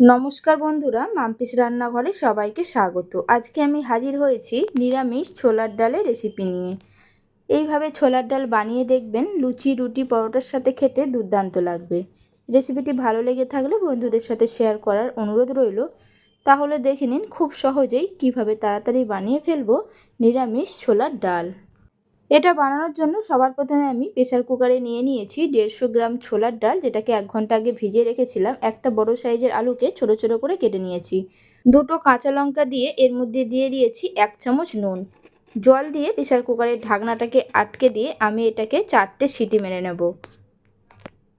নমস্কার বন্ধুরা, মাম্পিস রান্নাঘরে সবাইকে স্বাগত। আজকে আমি হাজির হয়েছি নিরামিষ ছোলার ডালের রেসিপি নিয়ে। এইভাবে ছোলার ডাল বানিয়ে দেখবেন, লুচি, রুটি, পরোটার সাথে খেতে দুর্দান্ত লাগবে। রেসিপিটি ভালো লেগে থাকলে বন্ধুদের সাথে শেয়ার করার অনুরোধ রইল। তাহলে দেখে নিন খুব সহজেই কীভাবে তাড়াতাড়ি বানিয়ে ফেলব নিরামিষ ছোলার ডাল। এটা বানানোর জন্য সবার প্রথমে আমি প্রেসার কুকারে নিয়ে নিয়েছি দেড়শো গ্রাম ছোলার ডাল, যেটাকে এক ঘণ্টা আগে ভিজিয়ে রেখেছিলাম। একটা বড় সাইজের আলুকে ছোট ছোট করে কেটে নিয়েছি। দুটো কাঁচা লঙ্কা দিয়ে এর মধ্যে দিয়ে দিয়েছি এক চামচ নুন। জল দিয়ে প্রেসার কুকারের ঢাকনাটাকে আটকে দিয়ে আমি এটাকে চারটে সিটি মেরে নেব।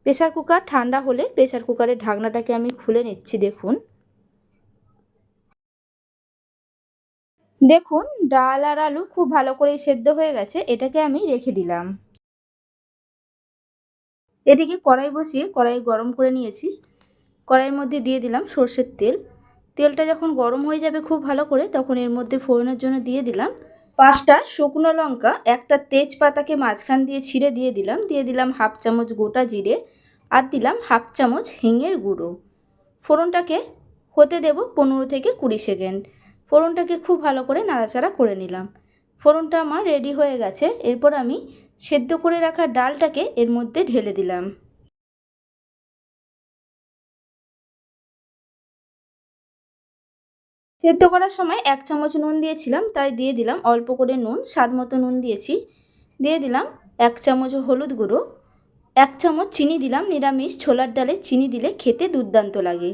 প্রেসার কুকার ঠান্ডা হলে প্রেশার কুকারের ঢাকনাটাকে আমি খুলে নিচ্ছি, দেখুন। দেখুন, ডাল আর আলু খুব ভালো করে সেদ্ধ হয়ে গেছে, এটাকে আমি রেখে দিলাম। এদিকে কড়াই বসিয়ে কড়াই গরম করে নিয়েছি। কড়াইয়ের মধ্যে দিয়ে দিলাম সর্ষের তেল। তেলটা যখন গরম হয়ে যাবে খুব ভালো করে, তখন এর মধ্যে ফোড়নের জন্য দিয়ে দিলাম পাঁচটা শুকনো লঙ্কা, একটা তেজপাতাকে মাঝখান দিয়ে ছিঁড়ে দিয়ে দিলাম দিয়ে দিলাম হাফ চামচ গোটা জিরে আর দিলাম হাফ চামচ হিঙের গুঁড়ো। ফোড়নটাকে হতে দেব পনেরো থেকে কুড়ি সেকেন্ড। ফোড়নটাকে খুব ভালো করে নাড়াচাড়া করে নিলাম। ফোড়নটা আমার রেডি হয়ে গেছে। এরপর আমি সেদ্ধ করে রাখা ডালটাকে এর মধ্যে ঢেলে দিলাম। সেদ্ধ করার সময় এক চামচ নুন দিয়েছিলাম, তাই দিয়ে দিলাম অল্প করে নুন, স্বাদ মতো নুন দিয়েছি। দিয়ে দিলাম এক চামচ হলুদ গুঁড়ো, এক চামচ চিনি দিলাম, নিরামিষ ছোলার ডালে চিনি দিলে খেতে দুর্দান্ত লাগে।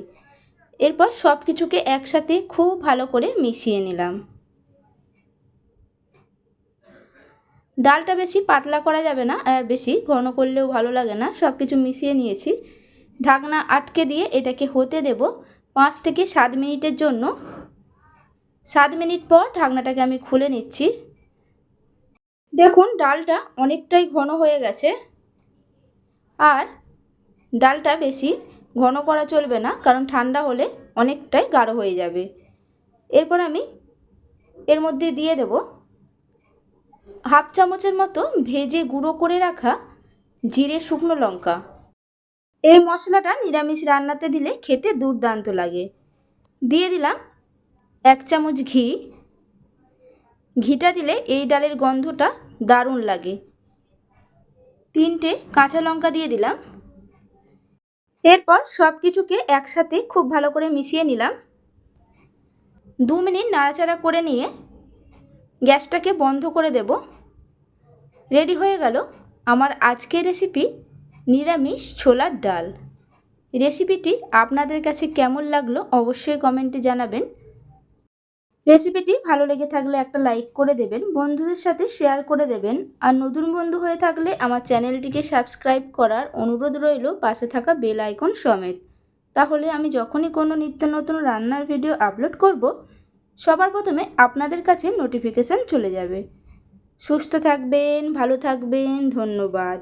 এরপর সব কিছুকে একসাথে খুব ভালো করে মিশিয়ে নিলাম। ডালটা বেশি পাতলা করা যাবে না, আর বেশি ঘন করলেও ভালো লাগে না। সব কিছু মিশিয়ে নিয়েছি। ঢাকনা আটকে দিয়ে এটাকে হতে দেব পাঁচ থেকে সাত মিনিটের জন্য। সাত মিনিট পর ঢাকনাটাকে আমি খুলে নিচ্ছি। দেখুন, ডালটা অনেকটাই ঘন হয়ে গেছে। আর ডালটা বেশি ঘন করা চলবে না, কারণ ঠান্ডা হলে অনেকটাই গাঢ় হয়ে যাবে। এরপর আমি এর মধ্যে দিয়ে দেব হাফ চামচের মতো ভেজে গুঁড়ো করে রাখা জিরে শুকনো লঙ্কা। এই মশলাটা নিরামিষ রান্নাতে দিলে খেতে দুর্দান্ত লাগে। দিয়ে দিলাম এক চামচ ঘি। ঘিটা দিলে এই ডালের গন্ধটা দারুণ লাগে। তিনটে কাঁচা লঙ্কা দিয়ে দিলাম। এরপর সব কিছুকে একসাথে খুব ভালো করে মিশিয়ে নিলাম। দু মিনিট নাড়াচাড়া করে নিয়ে গ্যাসটাকে বন্ধ করে দেব। রেডি হয়ে গেল আমার আজকের রেসিপি নিরামিষ ছোলার ডাল। রেসিপিটি আপনাদের কাছে কেমন লাগল অবশ্যই কমেন্টে জানাবেন। রেসিপিটি ভালো লেগে থাকলে একটা লাইক করে দেবেন, বন্ধুদের সাথে শেয়ার করে দেবেন। আর নতুন বন্ধু হয়ে থাকলে আমার চ্যানেলটিকে সাবস্ক্রাইব করার অনুরোধ রইল পাশে থাকা বেল আইকন সমেত। তাহলে আমি যখনই কোনো নিত্য নতুন রান্নার ভিডিও আপলোড করব, সবার প্রথমে আপনাদের কাছে নোটিফিকেশান চলে যাবে। সুস্থ থাকবেন, ভালো থাকবেন, ধন্যবাদ।